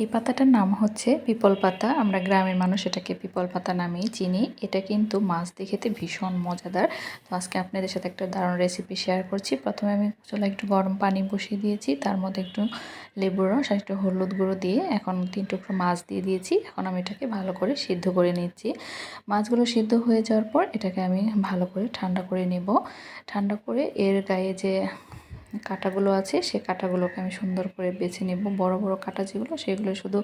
এই পাতাটার নাম হচ্ছে পিপল পাতা। আমরা গ্রামের মানুষ এটাকে পিপল পাতা নামেই চিনি। এটা কিন্তু মাছ দিয়ে খেতে ভীষণ মজাদার। তো আজকে আপনাদের সাথে একটা দারুণ রেসিপি শেয়ার করছি। প্রথমে আমি চলে একটু গরম পানি বসিয়ে দিয়েছি। তার মধ্যে একটু লেবুর রস আর একটু হলুদ গুঁড়ো দিয়ে এখন তিন টুকরো মাছ দিয়ে দিয়েছি। এখন আমি এটাকে ভালো করে সিদ্ধ করে নিচ্ছি। মাছগুলো সিদ্ধ হয়ে যাওয়ার পর এটাকে আমি ভালো করে ঠান্ডা করে নেব। ঠান্ডা করে এর গায়ে যে কাটাগুলো আছে, সে কাটাগুলোকে আমি সুন্দর করে বেছে নেব। বড় বড় কাটা যেগুলো, সেগুলো শুধু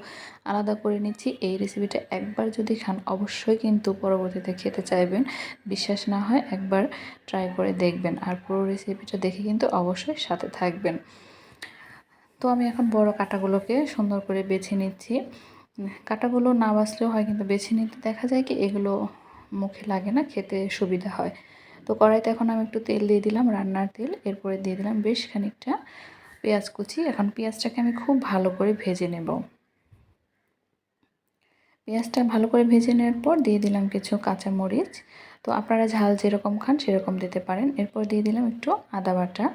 আলাদা করে নিচ্ছি। এই রেসিপিটা একবার যদি খান, অবশ্যই কিন্তু পরবর্তীতে খেতে চাইবেন। বিশ্বাস না হয় একবার ট্রাই করে দেখবেন আর পুরো রেসিপিটা দেখে কিন্তু অবশ্যই সাথে থাকবেন। তো আমি এখন বড় কাটাগুলোকে সুন্দর করে বেছে নিচ্ছি। কাটাগুলো না বাঁচলেও হয় কিন্তু বেছে নিতে দেখা যায় কি এগুলো মুখে লাগে না, খেতে সুবিধা হয়। তো কড়াইতে এখন আমি একটু তেল দিয়ে দিলাম, রান্নার তেল। এরপরে দিয়ে দিলাম বেশ খানিকটা পেঁয়াজ কুচি। এখন পেঁয়াজটাকে আমি খুব ভালো করে ভেজে নেব। পেঁয়াজটা ভালো করে ভেজে নেওয়ার পর দিয়ে দিলাম কিছু কাঁচা মরিচ তো আপনারা ঝাল যেরকম খান সেরকম দিতে পারেন। এরপর দিয়ে দিলাম একটু আদা বাটা।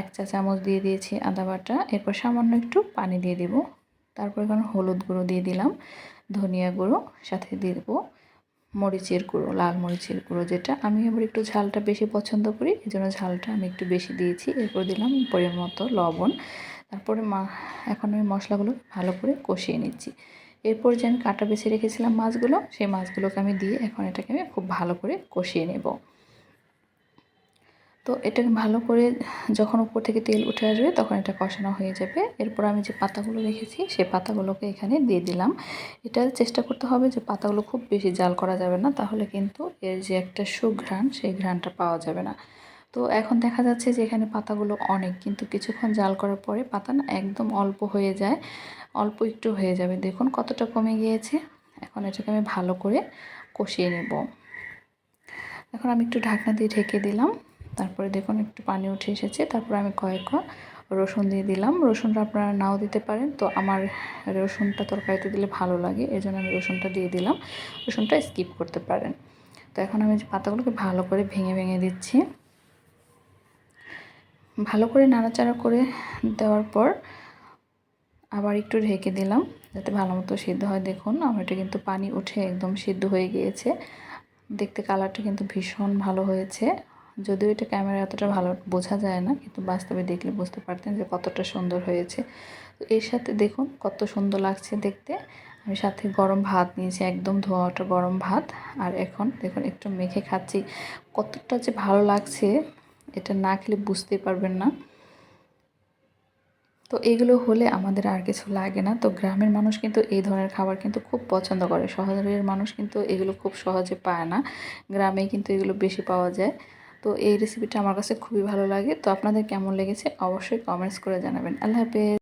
এক চা চামচ দিয়ে দিয়েছি আদা বাটা। এরপর সামান্য একটু পানি দিয়ে দিব। তারপর এখন হলুদ গুঁড়ো দিয়ে দিলাম। ধনিয়া গুঁড়ো সাথে দিয়ে দেবো। মরিচের গুঁড়ো, লাল মরিচের গুঁড়ো যেটা। আমি আবার একটু ঝালটা বেশি পছন্দ করি এই জন্য ঝালটা আমি একটু বেশি দিয়েছি। এরপর দিলাম পরিমাণ মতো লবণ। তারপরে মা, এখন আমি মশলাগুলো ভালো করে কষিয়ে নিচ্ছি। এরপর যে আমি কাটা বেছে রেখেছিলাম মাছগুলো, সেই মাছগুলোকে আমি দিয়ে এখন এটাকে আমি খুব ভালো করে কষিয়ে নেব। তো এটাকে ভালো করে যখন উপর থেকে তেল উঠে আসবে তখন এটা কষানো হয়ে যাবে। এরপর আমি যে পাতাগুলো রেখেছি, সেই পাতাগুলোকে এখানে দিয়ে দিলাম। এটা চেষ্টা করতে হবে যে পাতাগুলো খুব বেশি জাল করা যাবে না, তাহলে কিন্তু এর যে একটা সুঘ্রাণ, সেই ঘ্রাণটা পাওয়া যাবে না। তো এখন দেখা যাচ্ছে যে এখানে পাতাগুলো অনেক, কিন্তু কিছুক্ষণ জাল করার পরে পাতা না একদম অল্প হয়ে যায়, অল্প একটু হয়ে যাবে। দেখুন কতটা কমে গিয়েছে। এখন এটাকে আমি ভালো করে কষিয়ে নেব। এখন আমি একটু ঢাকনা দিয়ে ঢেকে দিলাম। তারপরে দেখুন একটু পানি উঠে এসেছে। তারপরে আমি কয়েক রসুন দিয়ে দিলাম। রসুনটা আপনারা নাও দিতে পারেন। তো আমার রসুনটা তরকারিতে দিলে ভালো লাগে এই আমি রসুনটা দিয়ে দিলাম। রসুনটা স্কিপ করতে পারেন। তো এখন আমি পাতাগুলোকে ভালো করে ভেঙে ভেঙে দিচ্ছি। ভালো করে নাড়াচাড়া করে দেওয়ার পর আবার একটু ঢেকে দিলাম, যাতে ভালো মতো সিদ্ধ হয়। দেখুন, আমার এটা কিন্তু পানি উঠে একদম সিদ্ধ হয়ে গিয়েছে। দেখতে কালারটা কিন্তু ভীষণ ভালো হয়েছে। যদিও এটা ক্যামেরা এতটা ভালো বোঝা যায় না, কিন্তু বাস্তবে দেখলে বুঝতে পারতেন যে কতটা সুন্দর হয়েছে। তো এর সাথে দেখুন কত সুন্দর লাগছে দেখতে। আমি সাথে গরম ভাত নিয়েছি, একদম ধোয়াটা গরম ভাত। আর এখন দেখুন একটু মেখে খাচ্ছি। কতটা যে ভালো লাগছে, এটা না খেলে বুঝতেই পারবেন না। তো এগুলো হলে আমাদের আর কিছু লাগে না। তো গ্রামের মানুষ কিন্তু এই ধরনের খাবার কিন্তু খুব পছন্দ করে। শহরের মানুষ কিন্তু এগুলো খুব সহজে পায় না। গ্রামে কিন্তু এগুলো বেশি পাওয়া যায়। তো এই রেসিপিটা আমার কাছে খুবই ভালো লাগে। তো আপনাদের কেমন লেগেছে অবশ্যই কমেন্টস করে জানাবেন। আল্লাহ হাফেজ।